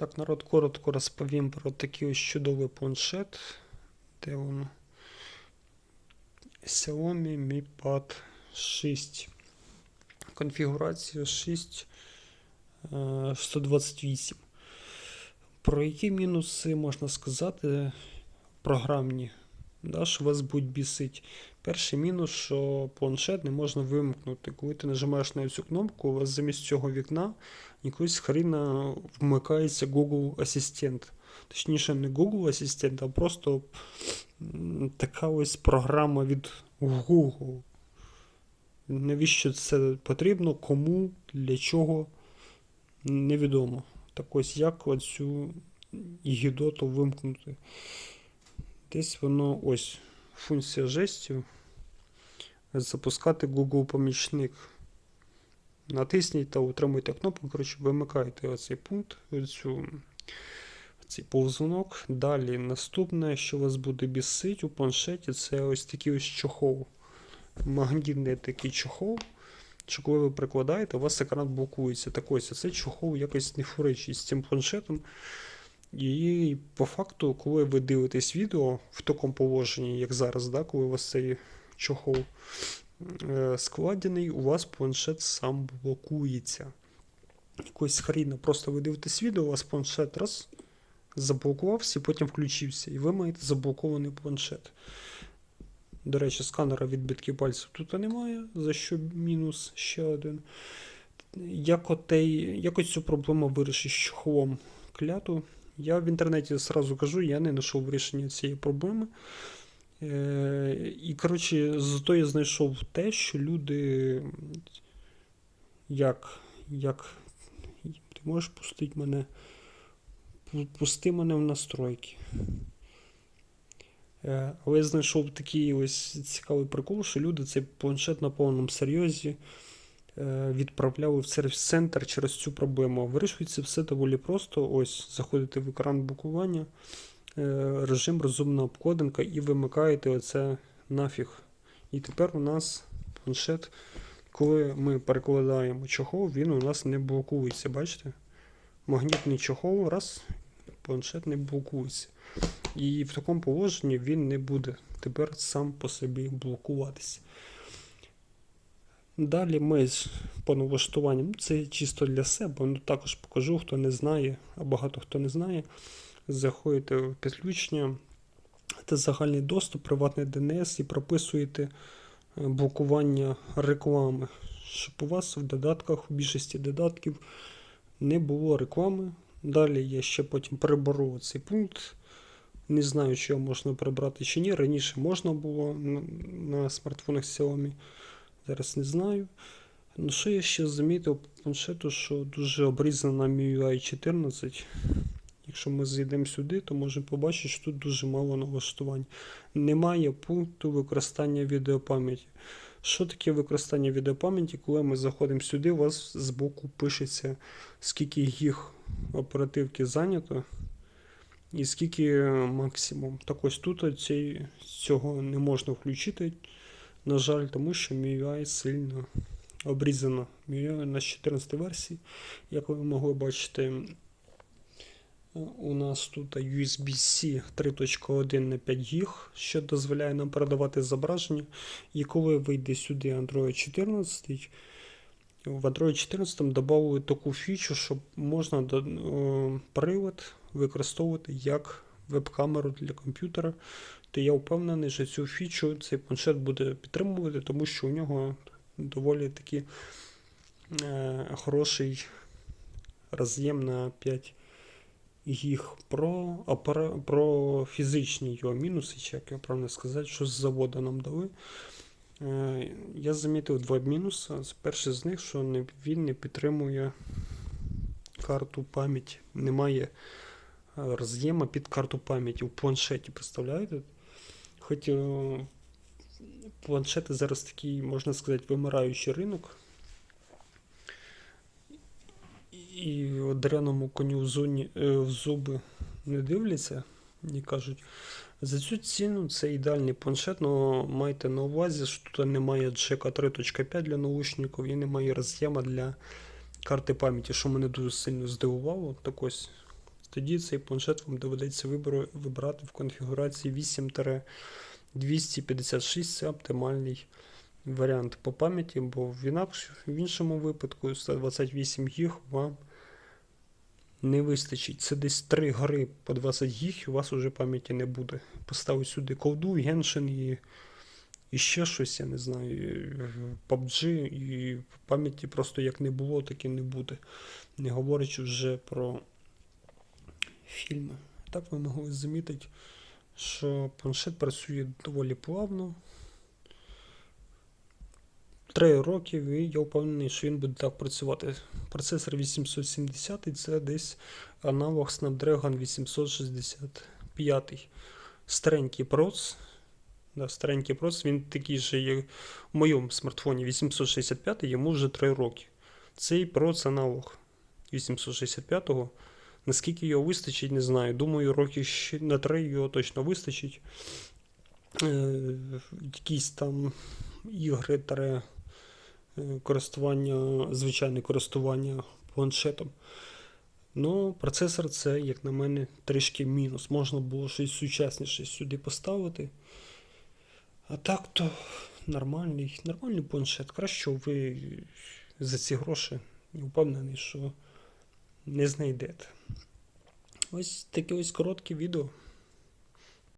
Так, народ, коротко розповім про такий ось чудовий планшет. Де воно? Xiaomi Mi Pad 6. Конфігурація 6 е, 128. Про які мінуси можна сказати програмні, да, що вас будуть бісить. Перший мінус, що планшет не можна вимкнути. Коли ти нажимаєш на цю кнопку, у вас замість цього вікна якось хріна вмикається Google Асистент. Точніше, не Google Асистент, а просто така ось програма від Google. Навіщо це потрібно, кому, для чого, невідомо. Так ось як оцю гідоту вимкнути. Десь воно ось функція жестів. Запускати Google помічник. Натисніть та утримуйте кнопку. Коротше, вимикайте оцей пункт, оцю, цей повзунок. Далі наступне, що вас буде бісить у планшеті, це ось такий ось чохол. Магнітний такий чохол. Що коли ви прикладаєте, у вас екран блокується. Так ось цей чохол якось не фуричить з цим планшетом. І по факту, коли ви дивитесь відео в такому положенні, як зараз, да, коли у вас цей чохол е, складений, у вас планшет сам блокується. Якось хріна. Просто ви дивитесь відео, у вас планшет раз заблокувався, потім включився, і ви маєте заблокований планшет. До речі, сканера відбитків пальців тут немає, за що мінус ще один. Як, отей, як ось цю проблему вирішить з чохлом кляту? Я в інтернеті зразу кажу, я не знайшов рішення цієї проблеми. Е, і, коротше, зато я знайшов те, що люди. Як. як ти можеш пустити мене. Пусти мене в настройки. Е, Але я знайшов такий ось цікавий прикол, що люди цей планшет на повному серйозі е, відправляли в сервіс-центр через цю проблему. Вирішується все доволі просто. Ось заходите в екран блокування, е, режим розумна обкладинка і вимикаєте оце нафіг. І тепер у нас планшет, коли ми перекладаємо чохол, він у нас не блокується. Бачите? Магнітний чохол, раз, планшет не блокується. І в такому положенні він не буде тепер сам по собі блокуватися. Далі ми з поналаштуванням, це чисто для себе, ну також покажу, хто не знає, а багато хто не знає. Заходите в підключення, це загальний доступ, приватний DNS і прописуєте е, блокування реклами, щоб у вас в додатках, в більшості додатків не було реклами. Далі я ще потім переберу цей пункт. Не знаю, чи його можна прибрати чи ні. Раніше можна було на смартфонах Xiaomi. Зараз не знаю. Ну, що я ще замітив по планшету, що дуже обрізана MIUI 14. Якщо ми зайдемо сюди, то можемо побачити, що тут дуже мало налаштувань. Немає пункту використання відеопам'яті. Що таке використання відеопам'яті? Коли ми заходимо сюди, у вас збоку пишеться, скільки гіг оперативки зайнято і скільки максимум. Так ось тут цей, цього не можна включити, на жаль, тому що MIUI сильно обрізано. MIUI на 14 версії, як ви могли бачити, у нас тут USB-C 3.1 на 5 гіг, що дозволяє нам передавати зображення. І коли вийде сюди Android 14, в Android 14 додали таку фічу, що можна привод використовувати як веб-камеру для комп'ютера. То я впевнений, що цю фічу цей планшет буде підтримувати, тому що у нього доволі таки е, хороший роз'єм на 5 гіг. Про, про фізичні його мінуси, чи як його правильно сказати, що з заводу нам дали. Е, Я замітив два мінуси. Перший з них, що він не підтримує карту пам'яті. Немає е, роз'єма під карту пам'яті у планшеті, представляєте? Хоч е, планшети зараз такий, можна сказати, вимираючий ринок. І одареному коню в, зоні, е, в зуби не дивляться і кажуть, за цю ціну це ідеальний планшет, але майте на увазі, що тут немає джека 3.5 для наушників і немає роз'єма для карти пам'яті, що мене дуже сильно здивувало. Так ось тоді цей планшет вам доведеться вибирати в конфігурації 8-256 це оптимальний варіант по пам'яті, бо в, інакш, в іншому випадку 128 гіг вам не вистачить. Це десь 3 гри по 20 гіг, у вас вже пам'яті не буде. Поставив сюди колду, Геншин і, і ще щось, я не знаю, PUBG, і пам'яті просто як не було, так і не буде. Не говорячи вже про фільми. Так ви могли замітити, що планшет працює доволі плавно. Три роки, і я впевнений, що він буде так працювати. Процесор 870 це десь аналог Snapdragon 865. Старенький проц. Да, старенький проц, він такий же, як в моєму смартфоні 865, йому вже 3 роки. Цей проц аналог 865-го. Наскільки його вистачить, не знаю. Думаю, років на 3 його точно вистачить. Е, якісь там ігри користування, звичайне користування планшетом. Ну, процесор це, як на мене, трішки мінус. Можна було щось сучасніше сюди поставити. А так то нормальний, нормальний планшет. Краще ви за ці гроші впевнений, що не знайдете. Ось таке ось коротке відео.